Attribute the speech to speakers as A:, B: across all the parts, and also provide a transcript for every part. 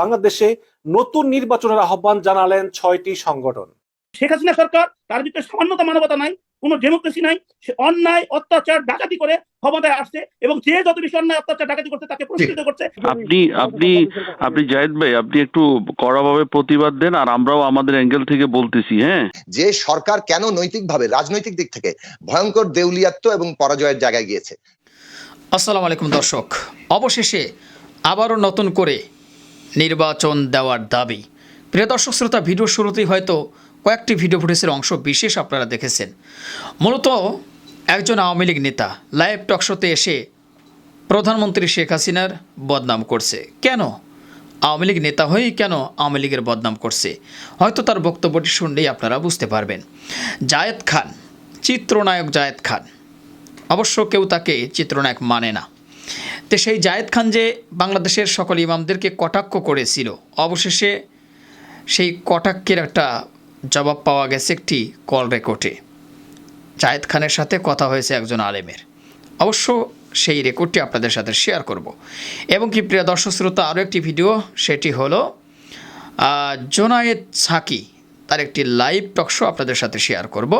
A: বাংলাদেশে নতুন নির্বাচনের আহ্বান জানালেন ছয়টি সংগঠন।
B: শেখ হাসিনা সরকার তার ভিতরে সামান্যতা মানবতা নাই কোনো ডেমোক্রেসি নাই সে অন্যায় অত্যাচার ডাকাতি করে ক্ষমতায় আসছে এবং যে যত বেশি অন্যায় অত্যাচার ডাকাতি করছে তাকে পুরস্কৃত করছে।
C: আপনি আপনি আপনি জাহিদ ভাই আপনি একটু কড়াভাবে প্রতিবাদ দেন আর আমরাও আমাদের অ্যাঙ্গেল থেকে বলতেছি হ্যাঁ?
D: যে সরকার কেন নৈতিকভাবে রাজনৈতিক দিক থেকে ভয়ঙ্কর দেউলিয়াত্ব এবং পরাজয়ের জায়গায় গিয়েছে?
E: আসসালামু আলাইকুম দর্শক অবশেষে আবারও নতুন করে নির্বাচন দেওয়ার দাবি। প্রিয় দর্শক শ্রোতা, ভিডিও শুরুতেই হয়তো কয়েকটি ভিডিও ফুটেজের অংশ বিশেষ আপনারা দেখেছেন। মূলত একজন আওয়ামী লীগ নেতা লাইভ টকশোতে এসে প্রধানমন্ত্রী শেখ হাসিনার বদনাম করছে। কেন? আওয়ামী লীগ নেতা হয়েই কেন আওয়ামী লীগের বদনাম করছে? হয়তো তার বক্তব্যটি শুনলেই আপনারা বুঝতে পারবেন। জায়েদ খান, চিত্রনায়ক জায়েদ খান। অবশ্য কেউ তাকে চিত্রনায়ক মানে না। তো সেই জায়েদ খান যে বাংলাদেশের সকল ইমামদেরকে কটাক্ষ করেছিল, অবশেষে সেই কটাক্ষের একটা জবাব পাওয়া গেছে একটি কল রেকর্ডে। জায়েদ খানের সাথে কথা হয়েছে একজন আলেমের। অবশ্য সেই রেকর্ডটি আপনাদের সাথে শেয়ার করব। এবং কি প্রিয় দর্শক শ্রোতা, আরও একটি ভিডিও, সেটি হলো জোনায়েদ সাকি, তার একটি লাইভ টকশো আপনাদের সাথে শেয়ার করব।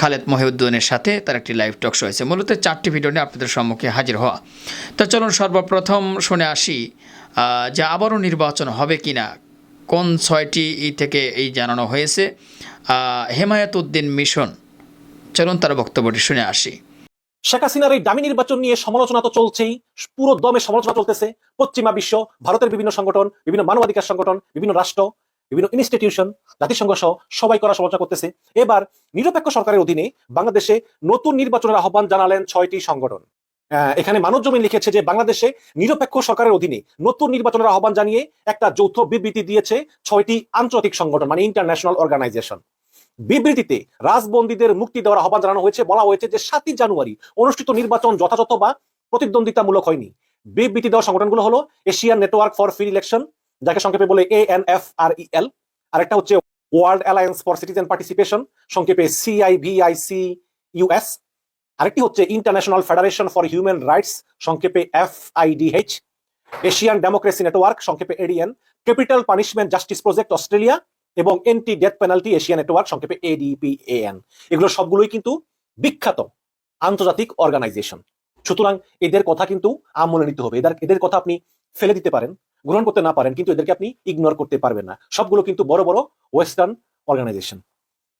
E: খালেদ মহিউদ্দিনের সাথে তার একটি লাইভ টকশো হয়েছে। মূলত চারটি ভিডিও নিয়ে আপনাদের সম্মুখে হাজির হওয়া। তো চলুন সর্বপ্রথম শুনে আসি যে আবারও নির্বাচন হবে কি না কোন ছয়টি থেকে এই জানানো হয়েছে হেমায়েত উদ্দিন মিশন। চলুন তার বক্তব্যটি শুনে আসি।
A: শেখ হাসিনার এই দামি নির্বাচন নিয়ে সমালোচনা তো চলছেই, পুরো দমে সমালোচনা চলতেছে। পশ্চিমা বিশ্ব, ভারতের বিভিন্ন সংগঠন, বিভিন্ন মানবাধিকার সংগঠন, বিভিন্ন রাষ্ট্র। বিভিন্ন ইনস্টিটিউশন জাতিসংঘ সহ সবাই করা সমালোচনা করতেছে। এবার নিরপেক্ষ সরকারের অধীনে বাংলাদেশে নতুন নির্বাচনের আহ্বান জানালেন ছয়টি সংগঠন। এখানে মানব জমিন লিখেছে যে, বাংলাদেশে নিরপেক্ষ সরকারের অধীনে নতুন নির্বাচনের আহ্বান জানিয়ে একটা যৌথ বিবৃতি দিয়েছে ছয়টি আন্তর্জাতিক সংগঠন মানে ইন্টারন্যাশনাল অর্গানাইজেশন বিবৃতিতে রাজবন্দীদের মুক্তি দেওয়ার আহ্বান জানানো হয়েছে, বলা হয়েছে যে, সাতই জানুয়ারি অনুষ্ঠিত নির্বাচন যথাযথ বা প্রতিদ্বন্দ্বিতামূলক হয়নি। বিবৃতি দেওয়া সংগঠনগুলো হলো Asian Network for Free Election যাকে সংক্ষেপে বলে A N F R EL আরেকটা হচ্ছে world alliance for citizen participation সংক্ষেপে সিআইভিআইসি ইউএস আরেকটি হচ্ছে international federation for human rights সংক্ষেপে F IDH Asian democracy network সংক্ষেপে ADN capital punishment justice project Australia এবং anti death penalty Asia network সংক্ষেপে ADPAN এগুলো সবগুলোই কিন্তু বিখ্যাত আন্তর্জাতিক অর্গানাইজেশন সুতরাং এদের কথা কিন্তু আমলে নিতে হবে। এদের এদের কথা আপনি ফেলে দিতে পারেন। গ্রহণ করতে না পারেন, কিন্তু এদেরকে আপনি ইগনোর করতে পারবেন না। সবগুলো কিন্তু বড় বড় ওয়েস্টার্ন অর্গানাইজেশন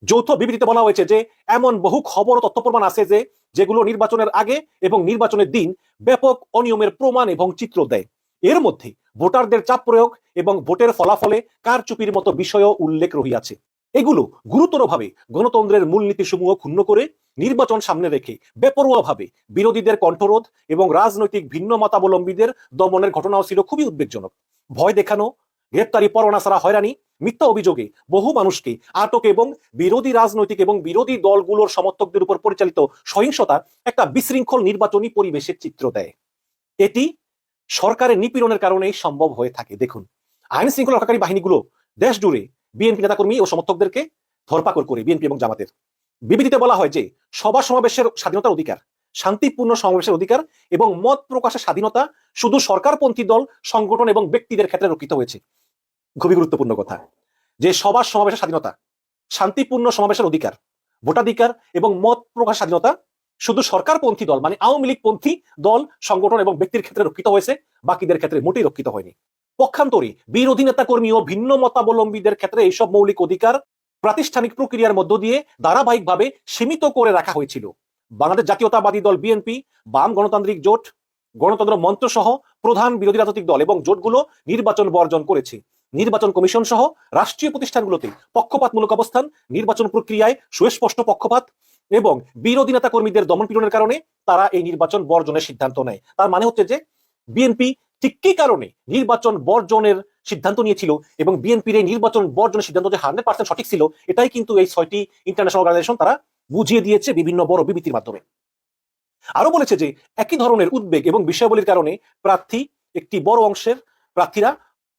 A: যৌথ বিবৃতিতে বলা হয়েছে যে, এমন বহু খবর তথ্য প্রমাণ আছে যে, যেগুলো নির্বাচনের আগে এবং নির্বাচনের দিন ব্যাপক অনিয়মের প্রমাণ এবং চিত্র দেয়। এর মধ্যে ভোটারদের চাপ প্রয়োগ এবং ভোটের ফলাফলে কারচুপির মতো বিষয়ও উল্লেখ রহিয়াছে। এগুলো গুরুতরভাবে গণতন্ত্রের মূলনীতিসমূহ ক্ষুণ্ণ করে নির্বাচন সামনে রেখে বেপরোয়াভাবে বিরোধীদের কণ্ঠরোধ এবং রাজনৈতিক ভিন্ন মতাবলম্বীদের দমনের ঘটনাও ছিল খুবই উদ্বেগজনক। ভয় দেখানো, গ্রেপ্তারি পরোয়ানা ছাড়া হয়রানি, মিথ্যা অভিযোগে বহু মানুষকে আটক এবং বিরোধী রাজনৈতিক এবং বিরোধী দলগুলোর সমর্থকদের উপর পরিচালিত সহিংসতা একটা বিশৃঙ্খল নির্বাচনী পরিবেশের চিত্র দেয়। এটি সরকারের নিপীড়নের কারণেই সম্ভব হয়ে থাকে। দেখুন আইন শৃঙ্খলা রক্ষাকারী বাহিনীগুলো দেশ জুড়ে বিএনপি নেতাকর্মী ও সমর্থকদেরকে ধরপাকড় করে বিএনপি এবং জামাতের। বিবৃতিতে বলা হয় যে সভা সমাবেশের স্বাধীনতার অধিকার, শান্তিপূর্ণ সমাবেশের অধিকার এবং মত প্রকাশের স্বাধীনতা শুধু সরকারপন্থী দল, সংগঠন এবং ব্যক্তিদের ক্ষেত্রে রক্ষিত হয়েছে। খুবই গুরুত্বপূর্ণ কথা। যে সভা সমাবেশের স্বাধীনতা, শান্তিপূর্ণ সমাবেশের অধিকার, ভোটাধিকার এবং মত প্রকাশ স্বাধীনতা শুধু সরকারপন্থী দল মানে আওয়ামী লীগ পন্থী দল, সংগঠন এবং ব্যক্তির ক্ষেত্রে রক্ষিত হয়েছে, বাকিদের ক্ষেত্রে মোটেই রক্ষিত হয়নি। পক্ষান্তরে বিরোধী নেতা কর্মী ও ভিন্ন মতাবলম্বীদের ক্ষেত্রে এইসব মৌলিক অধিকার প্রাতিষ্ঠানিক প্রক্রিয়ার মধ্য দিয়ে ধারাবাহিকভাবে সীমিত করে রাখা হয়েছিল। বাংলাদেশ জাতীয়তাবাদী দল বিএনপি, বাম গণতান্ত্রিক জোট, গণতন্ত্র মন্ত্র সহ প্রধান বিরোধী রাজনৈতিক দল এবং জোটগুলো নির্বাচন বর্জন করেছে। নির্বাচন কমিশন সহ রাষ্ট্রীয় প্রতিষ্ঠানগুলোতে পক্ষপাতমূলক অবস্থান, নির্বাচন প্রক্রিয়ায় সুস্পষ্ট পক্ষপাত এবং বিরোধী নেতা কর্মীদের দমন পীড়নের কারণে তারা এই নির্বাচন বর্জনের সিদ্ধান্ত নেয়। তার মানে হচ্ছে যে বিএনপি ঠিক কি কারণে নির্বাচন বর্জনের সিদ্ধান্ত নিয়েছিল এবং বিএনপির এই নির্বাচন বর্জনের সিদ্ধান্ত যে হান্ড্রেড পার্সেন্ট সঠিক ছিল, এটাই কিন্তু এই ছয়টি ইন্টারন্যাশনাল অর্গানাইজেশন তারা বুঝিয়ে দিয়েছে বিভিন্ন বড় বিবৃতির মাধ্যমে। আরও বলেছে যে একই ধরনের উদ্বেগ এবং বিষয়াবলীর কারণে প্রার্থী একটি বড় অংশের প্রার্থীরা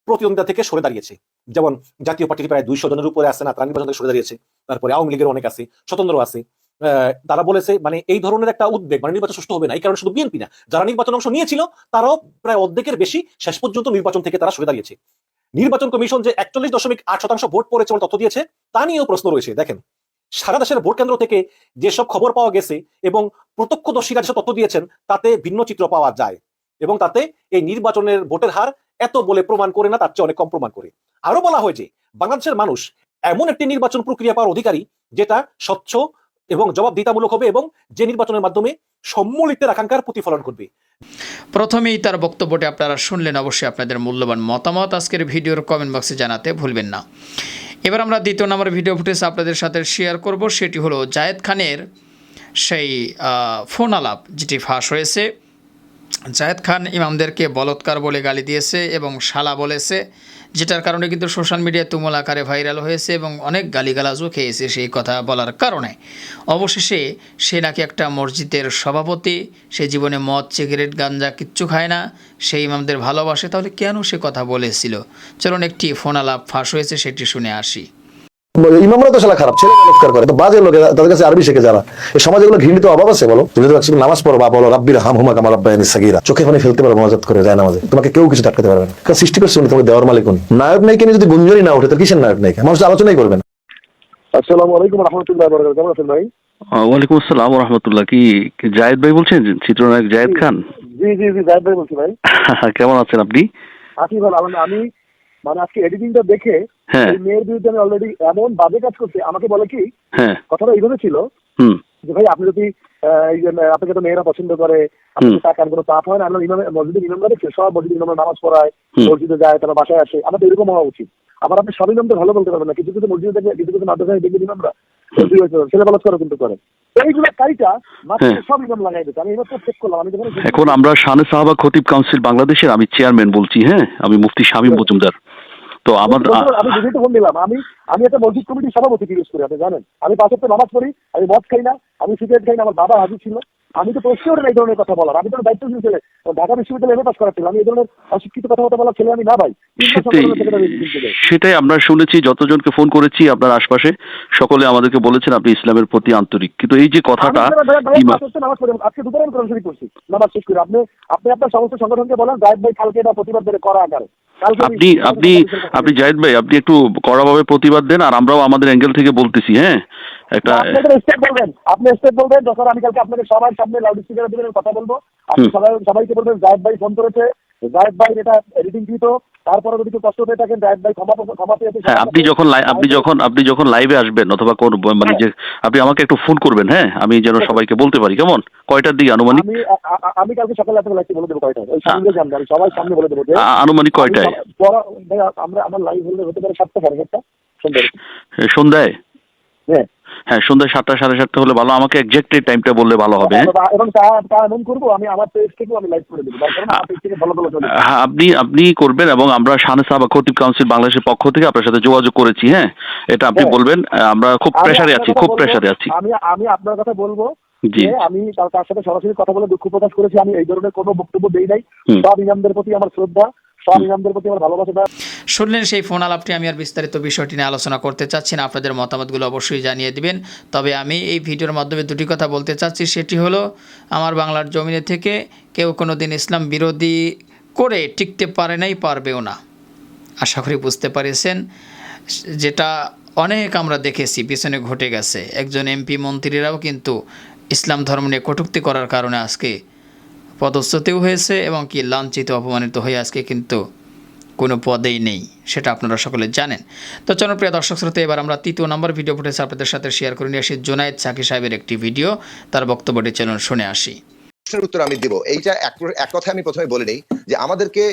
A: প্রতিদ্বন্দ্বিতা থেকে সরে দাঁড়িয়েছে। যেমন জাতীয় পার্টির প্রায় দুইশো জনের উপরে আছে না তারা নির্বাচন থেকে সরে দাঁড়িয়েছে। তারপরে আওয়ামী লীগের অনেক আছে স্বতন্ত্র আছে। তারা বলেছে মানে এই ধরনের একটা উদ্বেগ মানে নির্বাচন সুষ্ঠু হবে না, এই কারণে শুধু বিএনপি না, যারা নির্বাচন অংশ নিয়েছিল, তারাও প্রায় অর্ধেকের বেশি শেষ পর্যন্ত নির্বাচন থেকে তারা সরে দাঁড়িয়েছে। নির্বাচন কমিশন যে একচল্লিশ দশমিক আট শতাংশ ভোট পড়েছে বলে তথ্য দিয়েছে, তা নিয়েও প্রশ্ন রয়েছে, দেখেন। সারা দেশের ভোট কেন্দ্র থেকে যেসব খবর পাওয়া গেছে এবং প্রত্যক্ষদর্শীরা যেসব তথ্য দিয়েছেন, তাতে ভিন্ন চিত্র পাওয়া যায় এবং তাতে এই নির্বাচনের ভোটের হার এত বলে প্রমাণ করে না, তার চেয়ে অনেক কম প্রমাণ করে। আরও বলা হয় যে, বাংলাদেশের মানুষ এমন একটি নির্বাচন প্রক্রিয়া পাওয়ার অধিকারী, যেটা স্বচ্ছ এবং জবাবদিহিতামূলক হবে এবং যে নির্বাচনের মাধ্যমে সম্মিলিতের আকাঙ্ক্ষার প্রতিফলন করবে
E: প্রথমেই তার বক্তব্যটি আপনারা শুনলেন, অবশ্যই আপনাদের মূল্যবান মতামত আজকের ভিডিওর কমেন্ট বক্সে জানাতে ভুলবেন না। এবার আমরা দ্বিতীয় নম্বর ভিডিও ফুটেজ আপনাদের সাথে শেয়ার করব, সেটি হলো জায়েদ খানের সেই ফোন আলাপ যেটি ফাঁস হয়েছে। জায়েদ খান ইমামদেরকে বলৎকার বলে গালি দিয়েছে এবং শালা বলেছে। যেটার কারণে কিন্তু সোশ্যাল মিডিয়া তুমুল আকারে ভাইরাল হয়েছে এবং অনেক গালিগালাজও খেয়েছে সেই কথা বলার কারণে। অবশেষে সে নাকি একটা মসজিদের সভাপতি, সে জীবনে মদ, সিগারেট, গাঞ্জা কিচ্ছু খায় না সেই আমাদের ভালোবাসে, তাহলে কেন সে কথা বলেছিল? চলুন একটি ফোন আলাপ ফাঁস হয়েছে, সেটি শুনে আসি।
F: ইমামরা তো শালা খারাপ ছেলে বলৎকার করে। তো বাজে লোকে তাদের কাছে আরবি শিখে যারা। এই সমাজে গুলো ঘৃণিত অভাব আছে বলো? তুমি একসময় নামাজ পড়ো বা বলো রাব্বির হাম হুমা আব্বায়ানি সাগীরা। চোখে পানি ফেলতে পারো মজাত করে যায় নামাজে। তোমাকে কেউ কিছু আটকাতে পারবে না। কারণ সৃষ্টি করছে উনি তোমাকে দেওয়ার মালিক উনি। নায়ক নায়িকা নিয়ে যদি গুঞ্জনই না ওঠে তো কিসের নায়ক নায়িকা? মানুষ আলোচনাই করবে না। আসসালামু আলাইকুম রহমতুল্লাহ বরকাত কেমন আছেন ভাই?
C: ওয়ালাইকুম আসসালাম রহমতুল্লাহ। কি জায়েদ ভাই বলছেন? চিত্রনায়ক জায়েদ খান?
F: জি জি জি জাহিদ ভাই বলছি ভাই।
C: কেমন আছেন আপনি?
F: আছি ভালো আমি মানে আজকে এডিটিংটা দেখে
C: হ্যাঁ।
F: মেয়ের বিরুদ্ধে আমি অলরেডি এমন বাজে কাজ করছি আমাকে বলে কি
C: হ্যাঁ।
F: কথাটা এইভাবে ছিল যে ভাই আপনি যদি আপনাকে তো মেয়েরা পছন্দ করে টাকার কোনো চাপ হয় না আমরা ইমামে মসজিদের ইমামরা দেখছি সব মসজিদের ইমামরা নামাজ পড়ায় মসজিদে যায় তারা বাসায় আসে আমাদের এরকম হওয়া উচিত। আবার আপনি সব ইমামদের ভালো বলতে পারবেন না কিছু কিছু মসজিদে দেখবে কিছু কিছু মাদ্রাসায় দেখবেন ইমামরা
C: হ্যাঁ।
F: সব ইমাম লাগাই আমি এবার করলাম আমি
C: এখন আমরা শানে সাহাবা খতিব কাউন্সিল বাংলাদেশের আমি চেয়ারম্যান বলছি হ্যাঁ? আমি মুফতি শামীম মজুমদার। তো আমার
F: আমি তো ফোন দিলাম। আমি আমি একটা মসজিদ কমিটির সভাপতি জিজ্ঞেস করি, আপনি জানেন? আমি পাঁচ নামাজ পড়ি, আমি মদ খাই না, আমি সিগারেট খাই না, আমার বাবা হাজির ছিল। আমি তো প্রশ্ন ওঠে না এই ধরনের কথা বলার। আমি তো দায়িত্বশীল ছেলে ঢাকা বিশ্ববিদ্যালয়ে এমএ পাস করা ছিল। আমি এই ধরনের অশিক্ষিত কথাবার্তা বলার ছেলে আমি না ভাই।
C: সেটাই। সেটাই আমরা শুনেছি যতজনকে ফোন করেছি আপনার আশপাশে সকলে আমাদেরকে বলেছেন আপনি ইসলামের প্রতি আন্তরিক। কিন্তু এই যে কথাটা
F: আজকে দুপুরে আমি শরীফ পড়ছি। নামাজ শেষ করে। আপনি আপনি আপনার সমস্ত সংগঠনকে বলেন জাহেদ ভাই কালকে এটা প্রতিবাদ করে করা আকারে।
C: আপনি আপনি আপনি জাহিদ ভাই আপনি একটু কড়াভাবে প্রতিবাদ দেন আর আমরাও আমাদের অ্যাঙ্গেল থেকে বলতেছি হ্যাঁ? একটা
F: স্টেপ বলবেন। আপনি স্টেপ বলবেন যখন আমি কালকে আপনাদের সবার সামনে লাউড স্পিকারে দিবেন কথা বলব আপনি সবাই সবাইকে বলবেন জাহেদ ভাই ফোন করেছে। জাহেদ ভাই এটা এডিটিং কৃত। তারপরে যদি কষ্ট পেয়ে থাকেন জাহেদ ভাই ক্ষমা ক্ষমা পেয়েছে
C: হ্যাঁ আপনি যখন আপনি যখন আপনি যখন লাইভে আসবেন অথবা কোন মানে যে আপনি আমাকে একটু ফোন করবেন হ্যাঁ? আমি যেন সবাইকে বলতে পারি কেমন? কয়টার দিকে আনুমানিক?
F: আমি আমি কালকে সকালে আপনাকে লাইভে বলে দেবো কয়টা ওই সামনে সামনে সবাই সামনে বলে দেবো
C: আনুমানিক কয়টায়?
F: আমরা আমার লাইভ হলে হতে পারে সাতটা সাড়ে সাতটা
C: এ, সন্ধ্যায়?
F: হ্যাঁ।
C: হ্যাঁ সন্ধ্যা সাতটা সাড়ে সাতটা হলে ভালো। আমাকে এক্সাক্ট টাইমটা বললে ভালো হবে। হ্যাঁ?
F: এবং- এবং তা তা এমন করব আমি আমার পেজ থেকেও আমি লাইভ করে দেবো। তার কারণ আমার পেজ থেকে ভালো ভালো চলে।
C: হ্যাঁ আপনি আপনি করবেন এবং আমরা শানে সাহাবা খতিব কাউন্সিল বাংলাদেশের পক্ষ থেকে আপনার সাথে যোগাযোগ করেছি হ্যাঁ? এটা আপনি
F: হ্যাঁ।
C: বলবেন আমরা খুব
F: আমি
C: প্রেসারে আছি খুব প্রেসারে আছি।
F: আমি আমি আপনার কথা বলব
C: জি।
F: আমি তার তার সাথে সরাসরি কথা বলে দুঃখ প্রকাশ করেছি। আমি এই ধরনের কোনো বক্তব্য দেই নাই। সব ইমামদের প্রতি আমার শ্রদ্ধা সব ইমামদের প্রতি আমার ভালোবাসা।
E: শুনলেন সেই ফোন আলাপটি, আমি আর বিস্তারিত বিষয়টি নিয়ে আলোচনা করতে চাচ্ছি না। আপনাদের মতামতগুলো অবশ্যই জানিয়ে দিবেন। তবে আমি এই ভিডিওর মাধ্যমে দুটি কথা বলতে চাচ্ছি। সেটি হলো, আমার বাংলার জমিনে থেকে কেউ কোনো দিন ইসলাম বিরোধী করে টিকতে পারে নাই, পারবেও না। আশা করি বুঝতে পারেছেন। যেটা অনেক আমরা দেখেছি, পিছনে ঘটে গেছে। একজন এমপি মন্ত্রীরাও কিন্তু ইসলাম ধর্ম নিয়ে কটুক্তি করার কারণে আজকে পদচ্যুতিও হয়েছে এবং কি লাঞ্ছিত, অপমানিত হয়ে আজকে কিন্তু কোনো পদেই নেই সেটা আপনারা সকলে জানেন। তো জনপ্রিয় দর্শক শ্রোতা এবার আমরা তৃতীয় নম্বর ভিডিও ফুটেজ আপনাদের সাথে শেয়ার করে নিয়ে আসি জোনায়েদ সাকি সাহেবের একটি ভিডিও তার বক্তব্যটি চলুন শুনে আসি।
D: প্রশ্নের উত্তর আমি দিব। এইটা এক এক কথা আমি প্রথমে বলে নেই যে আমাদেরকে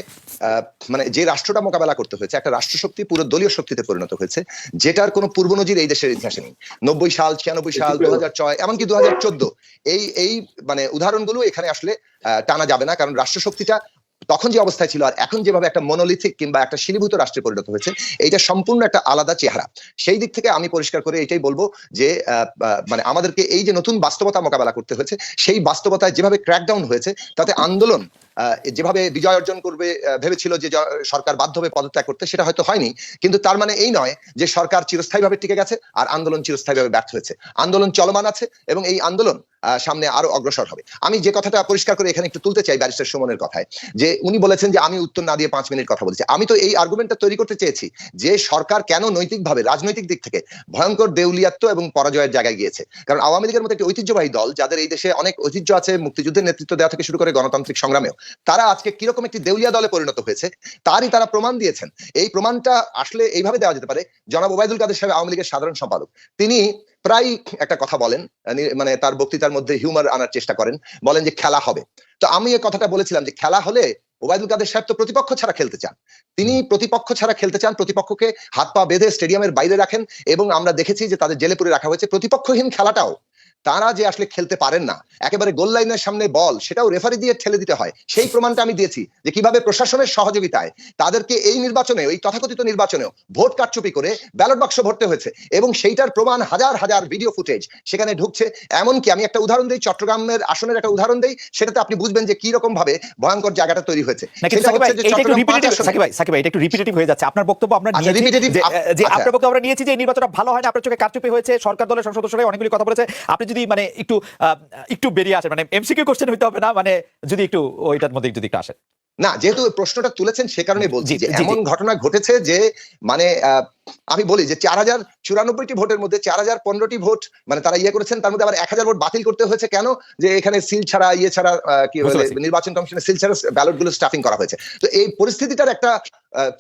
D: আহ, মানে যে রাষ্ট্রটা মোকাবেলা করতে হয়েছে একটা রাষ্ট্রশক্তি পুরো দলীয় শক্তিতে পরিণত হয়েছে যেটার কোনো পূর্বনজির এই দেশের ইতিহাসে নেই। নব্বই সাল ছিয়ানব্বই সাল দু হাজার ছয় এমনকি দু হাজার চোদ্দ। এই এই মানে উদাহরণগুলো এখানে আসলে আহ, টানা যাবে না কারণ রাষ্ট্রশক্তিটা তখন যে অবস্থায় ছিল আর এখন যেভাবে একটা মনোলিথিক কিংবা একটা শিলীভূত রাষ্ট্রে পরিণত হয়েছে, এইটা সম্পূর্ণ একটা আলাদা চেহারা। সেই দিক থেকে আমি পরিষ্কার করে এটাই বলব যে মানে আমাদেরকে এই যে নতুন বাস্তবতা মোকাবেলা করতে হয়েছে, সেই বাস্তবতায় যেভাবে ক্র্যাকডাউন হয়েছে, তাতে আন্দোলন যেভাবে বিজয় অর্জন করবে ভেবেছিল যে সরকার বাধ্য হবে পদত্যাগ করতে, সেটা হয়তো হয়নি। কিন্তু তার মানে এই নয় যে সরকার চিরস্থায়ীভাবে টিকে গেছে আর আন্দোলন চিরস্থায়ীভাবে ব্যর্থ হয়েছে। আন্দোলন চলমান আছে এবং এই আন্দোলন সামনে আরও অগ্রসর হবে। আমি যে কথাটা পরিষ্কার করে এখানে একটু তুলতে চাই ব্যারিস্টার সুমনের কথায়, যে উনি বলেছেন যে আমি উত্তর না দিয়ে পাঁচ মিনিট কথা বলছি। আমি তো এই আর্গুমেন্টটা তৈরি করতে চেয়েছি যে সরকার কেন নৈতিকভাবে, রাজনৈতিক দিক থেকে ভয়ঙ্কর দেউলিয়াত্ব এবং পরাজয়ের জায়গায় গিয়েছে। কারণ আওয়ামী লীগের মতো একটি ঐতিহ্যবাহী দল, যাদের এই দেশে অনেক ঐতিহ্য আছে, মুক্তিযুদ্ধের নেতৃত্ব দেওয়া থেকে শুরু করে গণতান্ত্রিক সংগ্রামেও তারা আজকে কীরকম একটি দেউলিয়া দলে পরিণত হয়েছে, তারই তারা প্রমাণ দিয়েছেন। এই প্রমাণটা আসলে এইভাবে দেওয়া যেতে পারে, জনাব ওবায়দুল কাদের সাহেব আওয়ামী লীগের সাধারণ সম্পাদক, তিনি প্রায় একটা কথা বলেন মানে তার বক্তৃতার মধ্যে হিউমার আনার চেষ্টা করেন, বলেন যে খেলা হবে। তো আমি এই কথাটা বলেছিলাম যে খেলা হলে ওবায়দুল কাদের সাহেব তো প্রতিপক্ষ ছাড়া খেলতে চান। তিনি প্রতিপক্ষ ছাড়া খেলতে চান, প্রতিপক্ষকে হাত পা বেঁধে স্টেডিয়ামের বাইরে রাখেন এবং আমরা দেখেছি যে তাদের জেলে পুরে রাখা হয়েছে প্রতিপক্ষহীন খেলাটাও। তারা যে আসলে খেলতে পারেন না একেবারে গোল লাইনের সামনে বল সেটাও রেফারি দিয়ে ঠেলে দিতে হয়। সেই প্রমাণটা আমি দিয়েছি যে কীভাবে প্রশাসনের সহযোগিতায় তাদেরকে এই নির্বাচনে এই তথাকথিত নির্বাচনেও ভোট কারচুপি করে ব্যালট বাক্স ভরতে হয়েছে এবং সেইটার প্রমাণ হাজার হাজার ভিডিও ফুটেজ সেখানে ঢুকছে। এমনকি আমি একটা উদাহরণ দিই চট্টগ্রামের আসনের একটা উদাহরণ দিই সেটাতে আপনি বুঝবেন যে কি রকম ভাবে ভয়ঙ্কর জায়গাটা তৈরি হয়েছে।
G: এটা একটু রিপিটেটিভ হয়ে যাচ্ছে। আপনার বক্তব্য আমরা
D: আচ্ছা,
G: নিয়েছি যে- যে
D: আচ্ছা।
G: আপনার বক্তব্য আমরা নিয়েছি যে নির্বাচনটা ভালো হয় না আপনার চোখে কারচুপি হয়েছে সরকার দলের সংসদ সদস্যরা অনেকগুলি কথা বলেছে। আপনি যদি মানে একটু একটু বেরিয়ে আসেন মানে এমসিকিউ কোশ্চেন হইতে হবে না মানে যদি একটু ওইটার মধ্যে যদি একটু আসেন।
D: না যেহেতু প্রশ্নটা তুলেছেন সে কারণে বলছি যে। এমন ঘটনা ঘটেছে যে মানে আমি বলি যে চার হাজার চুরানব্বইটি ভোটের মধ্যে চার হাজার পনেরোটি ভোট মানে তারা ইয়ে করেছেন তার মধ্যে আবার এক হাজার ভোট বাতিল করতে হয়েছে কেন? যে এখানে সিল ছাড়া ইয়ে ছাড়া কি বলে নির্বাচন কমিশনের সিল ছাড়া ব্যালটগুলো স্টাফিং করা হয়েছে। তো এই পরিস্থিতিটার একটা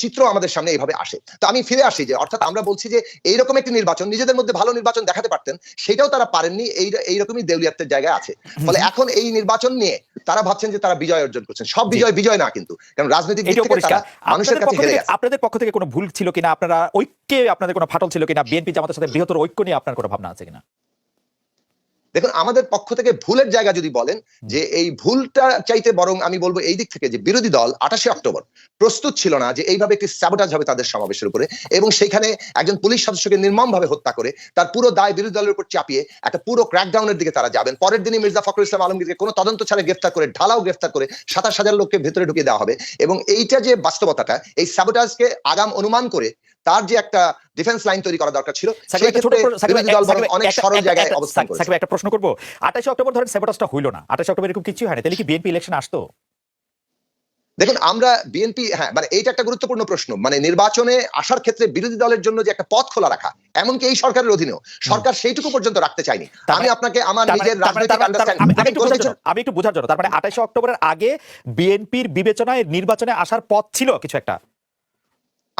D: চিত্র আমাদের সামনে এইভাবে আসে। তো আমি ফিরে আসি যে অর্থাৎ আমরা বলছি যে এইরকম একটি নির্বাচন নিজেদের মধ্যে ভালো নির্বাচন দেখাতে পারতেন সেটাও তারা পারেননি এই এইরকমই দেউলিয়াত্বের জায়গায় আছে। ফলে এখন এই নির্বাচন নিয়ে তারা ভাবছেন যে তারা বিজয় অর্জন করছেন। সব বিজয় বিজয় না কিন্তু কারণ রাজনৈতিক দিক থেকে তারা মানুষের
G: আপনাদের
D: কাছে
G: পক্ষ
D: হেরে
G: থেকে
D: গেছে।
G: আপনাদের পক্ষ থেকে কোনো ভুল ছিল কিনা? আপনারা ঐক্যে আপনাদের কোনো ফাটল ছিল কিনা? বিএনপি জামাতের সাথে বৃহত্তর ঐক্য নিয়ে আপনার কোনো ভাবনা আছে কিনা?
D: দেখুন আমাদের পক্ষ থেকে ভুলের জায়গা যদি বলেন যে এই ভুলটা চাইতে বরং আমি বলব এই দিক থেকে যে বিরোধী দল আঠাশে অক্টোবর প্রস্তুত ছিল না যে এইভাবে একটি স্যাবোটাজ হবে তাদের সমাবেশের উপরে এবং সেখানে একজন পুলিশ সদস্যকে নির্মম ভাবে হত্যা করে তার পুরো দায় বিরোধী দলের উপর চাপিয়ে একটা পুরো ক্র্যাকডাউনের দিকে তারা যাবেন। পরের দিনই মির্জা ফখরুল ইসলাম আলমগীরকে কোনো তদন্ত ছাড়া গ্রেফতার করে ঢালাও গ্রেফতার করে সাতাশ হাজার লোককে ভেতরে ঢুকিয়ে দেওয়া হবে এবং এইটা যে বাস্তবতাটা এই স্যাবোটাজকে আগাম অনুমান করে তার যে একটা ডিফেন্স লাইন তৈরি করা দরকার ছিল
G: একটা প্রশ্ন- সাকিব,
D: বিরোধী দল বরং
G: সাকিব,
D: অনেক সরল জায়গায় অবস্থান করেছে।
G: একটা প্রশ্ন করব। আঠাশে অক্টোবর ধরেন সেবটাসটা হইল না। আঠাশে অক্টোবর এরকম কিছুই হয় না তাহলে কি বিএনপি ইলেকশন আসতো?
D: দেখুন আমরা বিএনপি হ্যাঁ মানে এইটা একটা গুরুত্বপূর্ণ প্রশ্ন। মানে নির্বাচনে আসার ক্ষেত্রে বিরোধী দলের জন্য যে একটা পথ খোলা রাখা এমনকি এই সরকারের অধীনেও সরকার সেইটুকু পর্যন্ত রাখতে চায়নি।
G: তার
D: আমি
G: মানে-
D: আপনাকে আমার
G: মানে-
D: নিজের
G: মানে-
D: রাজনৈতিক
G: আমি-
D: আন্ডারস্ট্যান্ডিং
G: একটু বোঝার জন্য- আমি একটু বোঝার জন্য। তার মানে আঠাশে অক্টোবরের আগে বিএনপির বিবেচনায় নির্বাচনে আসার পথ ছিল কিছু একটা।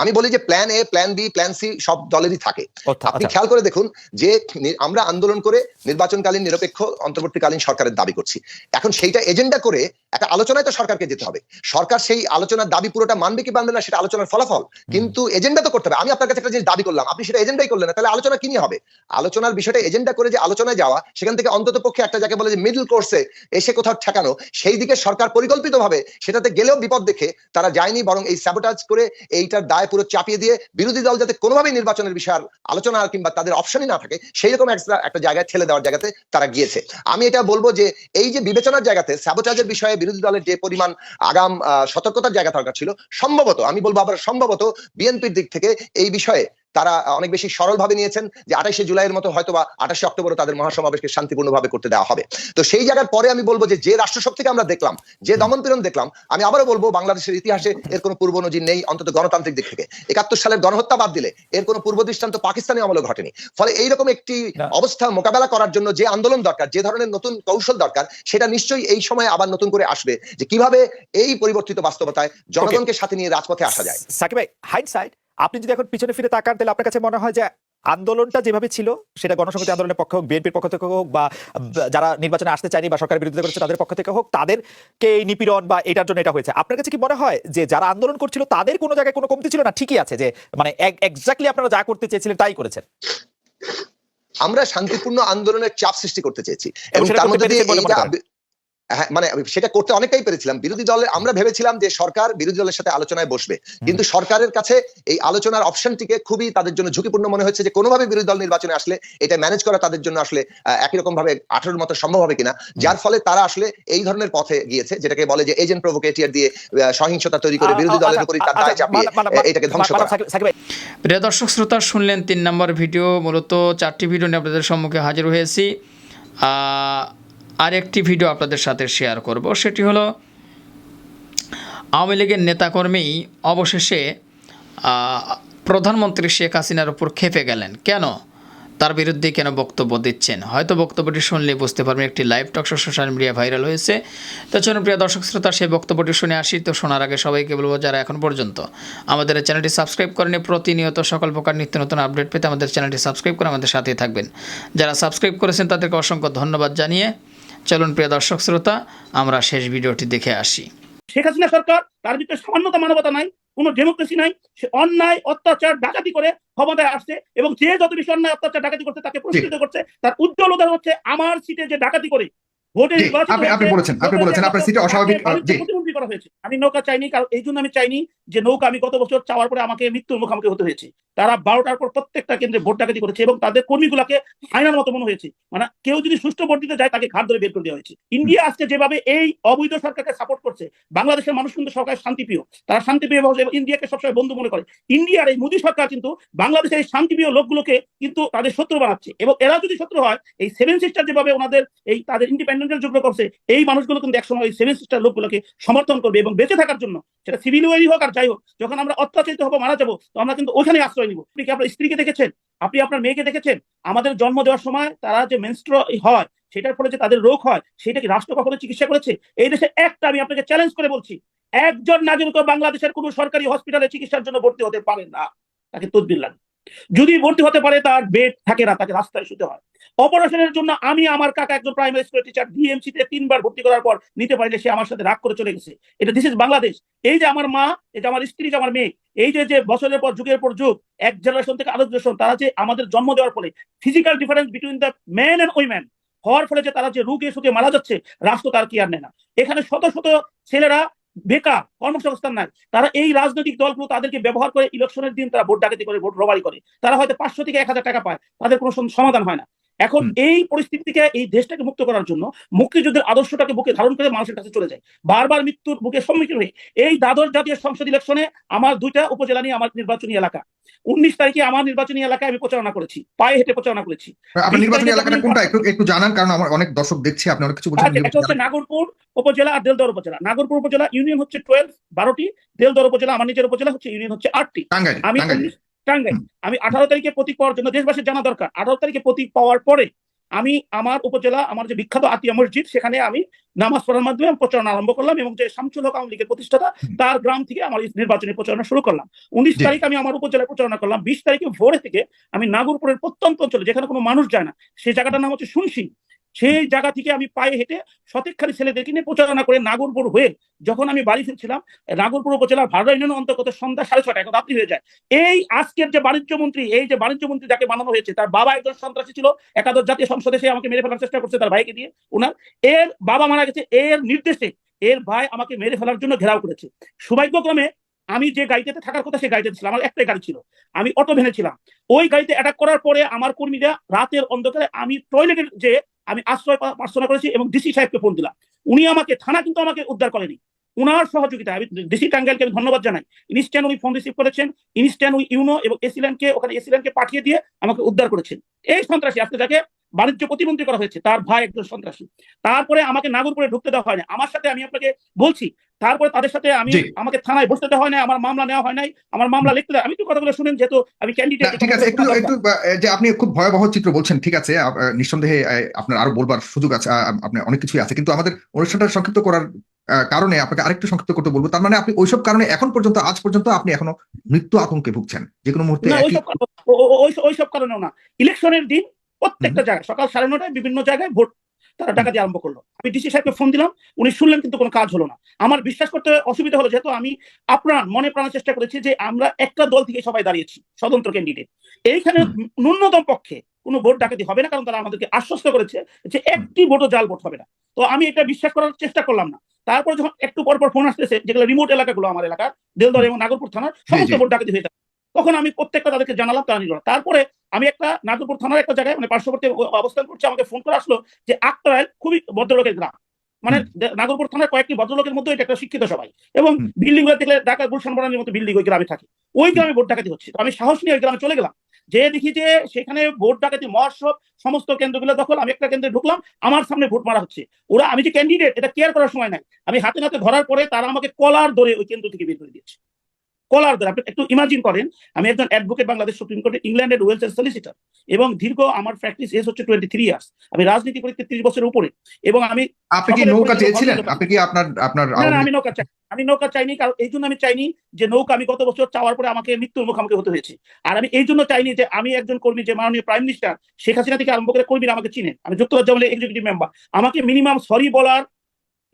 D: আমি বলি যে plan A plan B plan C সব দলেরই থাকে। আপনি
G: আচ্ছা।
D: খেয়াল করে দেখুন যে আমরা আন্দোলন করে নির্বাচনকালীন নিরপেক্ষ অন্তর্বর্তীকালীন সরকারের দাবি করছি। এখন সেইটা এজেন্ডা করে একটা আলোচনায় তো সরকারকে যেতে হবে। সরকার সেই আলোচনার দাবি পুরোটা মানবে কি মানবে না সেটা আলোচনার ফলাফল। কিন্তু এজেন্ডা তো করতে হবে। আমি আপনার কাছে একটা জিনিস দাবি করলাম। আপনি সেটা এজেন্ডাই করলেন না। তাহলে আলোচনা কি নিয়ে হবে? আলোচনার বিষয়টা এজেন্ডা করে যে আলোচনায় যাওয়া সেখান থেকে অন্তত পক্ষে একটা যাকে বলে যে মিডল কোর্সে এসে কোথাও ঠেকানো সেই দিকে সরকার পরিকল্পিতভাবে সেটাতে গেলেও বিপদ দেখে তারা যায়নি বরং এই স্যাবোটাজ করে এইটার দায় পুরো চাপিয়ে দিয়ে বিরোধী দল যাতে কোনোভাবেই নির্বাচনের বিষয়ে আলোচনা কিংবা তাদের অপশনই না থাকে, সেই রকম একটা জায়গায় ঠেলে দেওয়ার জায়গাতে তারা গিয়েছে। আমি এটা বলব যে, এই যে বিবেচনার জায়গাতে স্যাবোটাজের বিষয়ে বিরোধী দলের যে পরিমাণ, আগাম সতর্কতার জায়গা দরকার ছিল, সম্ভবত, আমি বলব আবার সম্ভবত, বিএনপির দিক থেকে এই বিষয়ে তারা অনেক বেশি সরলভাবে নিয়েছেন যে আঠাশে জুলাইয়ের মতো হয়তো বা আঠাশে অক্টোবর তাদের মহাসমাবেশকে শান্তিপূর্ণভাবে করতে দেওয়া হবে। তো সেই জায়গার পরে আমি বলব যে যে রাষ্ট্রশক্তিকে আমরা দেখলাম যে দমনপীড়ন দেখলাম আমি আবারও বলব বাংলাদেশের ইতিহাসে এর কোনো পূর্ব নজির নেই অন্তত গণতান্ত্রিক দিক থেকে। একাত্তর সালের গণহত্যা বাদ দিলে এর কোনো পূর্ব দৃষ্টান্ত পাকিস্তানি আমলে ঘটেনি। ফলে এইরকম একটি অবস্থা মোকাবেলা করার জন্য যে আন্দোলন দরকার যে ধরনের নতুন কৌশল দরকার সেটা নিশ্চয়ই এই সময় আবার নতুন করে আসবে যে কীভাবে এই পরিবর্তিত বাস্তবতায় জনগণকে সাথে নিয়ে রাজপথে আসা যায়।
G: সাকিব ভাই হাইন্ড আপনি যদি এখন পিছনে ফিরে তাকান তাহলে আপনার কাছে মনে হয় যে আন্দোলনটা যেভাবে ছিল সেটা গণসংহতি আন্দোলনের পক্ষ হোক বিএনপির পক্ষ থেকে হোক বা যারা নির্বাচনে আসতে চায়নি বা সরকারের বিরোধিতা করেছে তাদের পক্ষ থেকে হোক তাদেরকে এই নিপীড়ন বা এটার জন্য এটা হয়েছে। আপনার কাছে কি মনে হয় যে যারা আন্দোলন করছিল তাদের কোনো জায়গায় কোনো কমতি ছিল না? ঠিকই আছে যে মানে এক্স্যাক্টলি আপনারা যা করতে চেয়েছিলেন তাই করেছেন।
D: আমরা শান্তিপূর্ণ আন্দোলনের চাপ সৃষ্টি করতে চেয়েছি। এবং তার মধ্যে হ্যাঁ মানে সেটা করতে অনেকটাই পেরেছিলাম। বিরোধী দলের আমরা ভেবেছিলাম যে সরকার বিরোধী দলের সাথে আলোচনায় বসবে। কিন্তু সরকারের কাছে এই আলোচনার অপশনটিকে খুবই তাদের জন্য ঝুঁকিপূর্ণ মনে হচ্ছে যে কোনোভাবে বিরোধী দল নির্বাচনে আসলে এটা ম্যানেজ করা তাদের জন্য আসলে একই রকম ভাবে আঠারোর মতো সম্ভব হবে কিনা। যার ফলে তারা আসলে এই ধরনের পথে গিয়েছে যেটাকে বলে যে এজেন্ট প্রভোকেটিয়ার দিয়ে আহ, সহিংসতা তৈরি করে বিরোধী দলের উপরই তার দায় চাপিয়ে এটাকে ধ্বংস করা।
E: প্রিয় দর্শক শ্রোতা শুনলেন তিন নম্বর ভিডিও। মূলত চারটি ভিডিও নিয়ে আপনাদের সম্মুখে হাজির হয়েছি। আহ, আরেকটি ভিডিও আপনাদের সাথে শেয়ার করব। সেটি হলো, আওয়ামী লীগের নেতাকর্মী অবশেষে প্রধানমন্ত্রী শেখ হাসিনার উপর খেপে গেলেন। কেন? তার বিরুদ্ধে কেন বক্তব্য দিচ্ছেন? হয়তো বক্তব্যটি শুনলে বুঝতে পারবেন, একটি live talk social media viral হয়েছে। তো চলুন, প্রিয় দর্শক শ্রোতা, সেই বক্তব্যটি শুনে আসি। তো শোনার আগে সবাইকে বলব, যারা এখন পর্যন্ত আমাদের চ্যানেলটি সাবস্ক্রাইব করেনি, প্রতিনিয়ত সকল প্রকার নিত্য নতুন আপডেট পেতে আমাদের চ্যানেলটি সাবস্ক্রাইব করে আমাদের সাথেই থাকবেন। যারা সাবস্ক্রাইব করেছেন, তাদেরকে অসংখ্য ধন্যবাদ জানিয়ে চলুন প্রিয় দর্শক শ্রোতা আমরা শেষ ভিডিওটি দেখে আসি।
B: শেখ হাসিনা সরকার তার ভিতরে সামান্যতা মানবতা নাই কোনো ডেমোক্রেসি নাই সে অন্যায় অত্যাচার ডাকাতি করে ক্ষমতায় আসছে এবং যে যত বেশি অন্যায় অত্যাচার ডাকাতি করছে তাকে পুরস্কৃত করছে তার উজ্জ্বল উদাহরণ হচ্ছে আমার সিটে যে ডাকাতি করে ভোটে
H: জি, আপনি- আপনি বলেছেন, আপনি বলেছেন, আপনার সিটে অস্বাভাবিক, আহ,
B: বাণিজ্য
H: জি।
B: প্রতিমন্ত্রী করা হয়েছে। আমি নৌকা চাইনি কারণ এই জন্য আমি চাইনি যে নৌকা আমি গত বছর চাওয়ার পরে আমাকে মৃত্যুর মুখোমুখি হতে হয়েছে। তারা বারোটার পর প্রত্যেকটা কেন্দ্রে ভোট ডাকাতি করেছে এবং তাদের কর্মীগুলাকে আয়নার মতো মনে হয়েছে। মানে কেউ যদি সুষ্ঠু ভোট দিতে যায় তাকে ঘাট ধরে বের করে দেওয়া হয়েছে। ইন্ডিয়া আজকে যেভাবে এই অবৈধ সরকারকে সাপোর্ট করছে বাংলাদেশের মানুষ কিন্তু সরকার শান্তিপ্রিয়। তারা শান্তিপ্রিয় এবং ইন্ডিয়াকে সবসময় বন্ধু মনে করে। ইন্ডিয়ার এই মোদী সরকার কিন্তু বাংলাদেশের এই শান্তিপ্রিয় লোকগুলোকে কিন্তু তাদের শত্রু বানাচ্ছে। এবং এরা যদি শত্রু হয় এই সেভেন সিস্টার যেভাবে ওনাদের এই তাদের ইন্ডিপেন্ডেন্টের যোগ্য করছে, এই মানুষগুলো কিন্তু একসময় এই সেভেন সিস্টার লোকগুলোকে সমর্থন করবে এবং বেঁচে থাকার জন্য, সেটা সিভিল ওয়ারই হোক আর যাই হোক, যখন আমরা অত্যাচারিত হব, মারা যাব, তো আমরা কিন্তু ওখানে আশ্রয় নিব। আপনি কি আপনার স্ত্রীকে দেখেছেন? আপনি আপনার মেয়েকে দেখেছেন? আমাদের জন্ম দেওয়ার সময় তারা যে মেনস্ট্র হয়, সেটার ফলে যে তাদের রোগ হয়, সেটা কি রাষ্ট্র কখনো চিকিৎসা করেছে? এই দেশে একটা আমি আপনাকে চ্যালেঞ্জ করে বলছি, একজন নাগরিক বাংলাদেশের কোনো সরকারি হসপিটালে চিকিৎসার জন্য ভর্তি হতে পারে না। তাকে তদবির লাগে যদি ভর্তি হতে পারে তার বেড থাকে না, তাকে রাস্তায় শুতে হয়। অপারেশনের জন্য আমি আমার কাকা একজন প্রাইমারি স্কুলের টিচার ডিএমসি তে তিনবার ভর্তি করার পর নিতে পারলে সে আমার সাথে রাগ করে চলে গেছে। এটা দিস ইজ বাংলাদেশ এই যে আমার মা যে আমার স্ত্রী যে আমার মেয়ে, এই যে যে বছরের পর, যুগের পর যুগ, এক জেনারেশন থেকে আরেক জেনারেশন তারা যে আমাদের জন্ম দেওয়ার ফলে physical difference between the man and woman হওয়ার ফলে যে তারা যে রোগে সুখে মারা যাচ্ছে, রাষ্ট্র তার কি আর নেয় না। এখানে শত শত ছেলেরা বেকার, কর্মসংস্থান নাই। তারা এই রাজনৈতিক দলগুলো তাদেরকে ব্যবহার করে ইলেকশনের দিন তারা ভোট ডাকাতি করে, ভোট রবারি করে। তারা হয়তো পাঁচশো থেকে এক হাজার টাকা পায়, তাদের কোনো সমাধান হয় না। এখন এই পরিস্থিতি থেকে এই দেশটাকে মুক্ত করার জন্য মুক্তিযুদ্ধের আদর্শটাকে বুকে ধারণ করে মানুষের কাছে চলে যায়। বারবার মৃত্যুর বুকে সম্মুখীন হয়ে এই দ্বাদশ জাতীয় সংসদ ইলেকশনে আমার দুইটা উপজেলা নিয়ে আমার নির্বাচনী এলাকা। উনিশ তারিখে আমার নির্বাচনী এলাকায় আমি প্রচারণা করেছি পায়ে হেঁটে প্রচারণা করেছি।
H: আপনার নির্বাচনী এলাকাটা কোনটা? একটু একটু জানান কারণ আমার অনেক দর্শক দেখছে আপনি অনেক কিছু বলছেন
B: হচ্ছে নাগরপুর উপজেলা আর দেলদর উপজেলা। নাগরপুর উপজেলা ইউনিয়ন হচ্ছে টুয়েলভ বারোটি দেলদর উপজেলা আমার নিজের উপজেলা হচ্ছে ইউনিয়ন হচ্ছে আটটি। আমি
H: টাঙ্গাইল
B: আমি আঠারো তারিখে প্রতীক পাওয়ার জন্য দেশবাসীর জানা দরকার। আঠারো তারিখে প্রতীক পাওয়ার পরে আমি আমার উপজেলা আমার যে বিখ্যাত আতিয়া মসজিদ সেখানে আমি নামাজ পড়ার মাধ্যমে আমি প্রচারণা আরম্ভ করলাম এবং যে শামসুল হক আওয়ামী লীগের প্রতিষ্ঠাতা তার গ্রাম থেকে আমার নির্বাচনী প্রচারণা শুরু করলাম। উনিশ। তারিখ আমি আমার উপজেলায় প্রচারণা করলাম। বিশ তারিখে ভোরে থেকে আমি নাগরপুরের প্রত্যন্ত অঞ্চলে যেখানে কোনো মানুষ যায় না সেই জায়গাটার নাম হচ্ছে শুনশি সেই জায়গা থেকে আমি পায়ে হেঁটে সতেক্ষারী ছেলেদেরকে নিয়ে প্রচারণা করে নাগরপুর হয়ে যখন আমি বাড়ি ফিরছিলাম, নাগরপুর উপজেলার ভাড়া ইউনিয়ন অন্তর্গত সন্ধ্যা সাড়ে ছটা এখন রাত্রি হয়ে যায়। এই আজকের যে বাণিজ্য মন্ত্রী, এই যে বাণিজ্য মন্ত্রী যাকে বানানো হয়েছে, তার বাবা একজন সন্ত্রাসী ছিল, একাদশ জাতীয় সংসদে সে আমাকে মেরে ফেলার চেষ্টা করছে তার ভাইকে দিয়ে। ওনার এর বাবা মারা গেছে, এর নির্দেশে এর ভাই আমাকে মেরে ফেলার জন্য ঘেরাও করেছে। সৌভাগ্যক্রমে আমি যে গাড়িতে থাকার কথা সেই গাড়িতে ছিলাম আমার একটাই গাড়ি ছিল। আমি অটো ভেনে ছিলাম ওই গাড়িতে অ্যাটাক করার পরে আমার কর্মীরা রাতের অন্ধকারে আমি টয়লেটের যে আমি আশ্রয় প্রার্থনা করেছি এবং ডিসি সাহেবকে ফোন দিলাম। উনি আমাকে, থানা কিন্তু আমাকে উদ্ধার করেনি। উনার সহযোগিতা আমি ডিসি টাঙ্গাইলকে আমি ধন্যবাদ জানাই। ইনস্ট্যান্ট উনি ফোন রিসিভ করেছেন ইনস্ট্যান্ট উই ইউনো এবং এসিল্যান্ডকে ওখানে এসিল্যান্ডকে পাঠিয়ে দিয়ে আমাকে উদ্ধার করেছেন। এই সন্ত্রাসী আজকে যাকে বাণিজ্য প্রতিমন্ত্রী করা হয়েছে তার ভাই একজন সন্ত্রাসী। তারপরে আমাকে নাগরপুরে ঢুকতে দেওয়া হয় না আমার সাথে আমি আপনাকে বলছি তারপরে তাদের সাথে আমি আমাকে থানায় বসতে দেওয়া হয় না আমার মামলা নেওয়া হয় নাই আমার মামলা লিখতে দেয় আমি তো কথাগুলো শুনেন যেহেতু আমি ক্যান্ডিডেট
H: ঠিক আছে একটু একটু যে আপনি খুব ভয়াবহ চিত্র বলছেন ঠিক আছে নিঃসন্দেহে আপনার আরও বলবার সুযোগ আছে আপনার অনেক কিছুই আছে কিন্তু আমাদের অনুষ্ঠানটা সংক্ষিপ্ত করার কারণে আপনাকে আরেকটু সংক্ষিপ্ত করতে বলব। তার মানে আপনি ওইসব কারণে এখন পর্যন্ত আজ পর্যন্ত আপনি এখনও মৃত্যু আতঙ্কে ভুগছেন। যে কোনো মুহূর্তে
B: ওইসব কারণেও না। ইলেকশনের দিন প্রত্যেকটা জায়গায় সকাল সাড়ে নটায় বিভিন্ন জায়গায় ভোট তারা ডাকাতি আরম্ভ করল। আমি ডিসি সাহেবকে ফোন দিলাম উনি শুনলেন কিন্তু কোনো কাজ হলো না। আমার বিশ্বাস করতে অসুবিধা হলো যেহেতু আমি আপনার মনে প্রাণের চেষ্টা করেছি যে আমরা একটা দল থেকে সবাই দাঁড়িয়েছি স্বতন্ত্র ক্যান্ডিডেট এইখানে ন্যূনতম পক্ষে কোনো ভোট ডাকাতি হবে না কারণ তারা আমাদেরকে আশ্বস্ত করেছে যে একটি ভোটও জাল ভোট হবে না। তো আমি এটা বিশ্বাস করার চেষ্টা করলাম না। তারপর যখন একটু পর পর ফোন আসতেছে যেগুলো রিমোট এলাকাগুলো আমার এলাকার দেলদর এবং নাগরপুর থানার সমস্ত ভোট ডাকাতি হয়ে থাকে তখন আমি প্রত্যেকটা তাদেরকে জানালাম তারা নিল তারপরে আমি একটা নাগরপুর থানার একটা জায়গায় মানে পার্শ্ববর্তী অবস্থান করছে আমাকে ফোন করে আসলো যে আক্তারাইল খুবই ভদ্রলোকের গ্রাম। মানে নাগরপুর থানার কয়েকটি ভদ্রলোকের মধ্যে এটা একটা শিক্ষিত সবাই। এবং বিল্ডিংগুলো দেখলে ঢাকা গুলশান বনানীর মতো বিল্ডিং ওই গ্রামে থাকে। ওই গ্রামে ভোট ডাকাতি হচ্ছে। তো আমি সাহস নিয়ে ওই গ্রামে চলে গেলাম। যে দেখি যে সেখানে ভোট ডাকাতি, মহোৎসব, সমস্ত কেন্দ্রগুলো দখল, আমি একটা কেন্দ্রে ঢুকলাম, আমার সামনে ভোট মারা হচ্ছে। ওরা, আমি যে ক্যান্ডিডেট এটা কেয়ার করার সময় নাই। আমি হাতে হাতে ধরার পরে তারা আমাকে কলার ধরে ওই কেন্দ্র থেকে বের করে দিয়েছে। কলার ধরে আপনি একটু ইমাজিন করেন আমি একজন অ্যাডভোকেট বাংলাদেশ সুপ্রিম কোর্টে ইংল্যান্ডের ওয়েলসের সলিসিটার এবং দীর্ঘ আমার প্র্যাকটিস এস হচ্ছে টোয়েন্টি থ্রি ইয়ার্স আমি রাজনীতি করি তেত্রিশ বছরের উপরে এবং আমি
H: আপনি কি নৌকা চেয়েছিলেন? আপনি কি আপনার আপনার
B: আমি নৌকা চাই আমি নৌকা চাইনি কারণ এই জন্য আমি চাইনি যে নৌকা আমি গত বছর চাওয়ার পরে আমাকে মৃত্যুর মুখোমুখি হতে হয়েছে। আর আমি এই জন্য চাইনি যে আমি একজন কর্মী যে মাননীয় প্রাইম মিনিস্টার শেখ হাসিনা থেকে আরম্ভ করে কর্মীরা আমাকে চিনেন। আমি যুক্তরাজ্য আমলের এক্সিকিউটিভ মেম্বার আমাকে মিনিমাম সরি বলার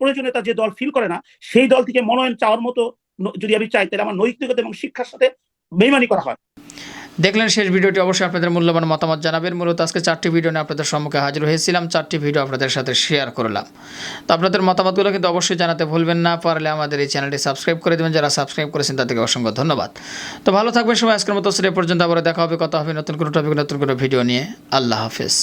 B: প্রয়োজনীয়তা যে দল ফিল করে না সেই দল থেকে মনোনয়ন চাওয়ার মতো যদি আমি চাই, তাহলে আমার নৈতিকতা এবং শিক্ষার সাথে বেইমানি করা হয়।
E: দেখলেন শেষ ভিডিওটি অবশ্যই আপনাদের মূল্যবান মতামত জানাবেন। মূলত আজকে চারটি ভিডিও নিয়ে আপনাদের সম্মুখে হাজির হয়েছিলাম। চারটি ভিডিও আপনাদের সাথে শেয়ার করলাম। তো আপনাদের মতামতগুলো কিন্তু অবশ্যই জানাতে ভুলবেন না। পারলে আমাদের এই চ্যানেলটি সাবস্ক্রাইব করে দেবেন। যারা সাবস্ক্রাইব করেছেন, তাদেরকে অসংখ্য ধন্যবাদ। তো ভালো থাকবেন সবাই। আজকের মতো সে পর্যন্ত আবার দেখা হবে। কথা হবে নতুন কোনো টপিক নতুন কোনো ভিডিও নিয়ে। আল্লাহ হাফেজ।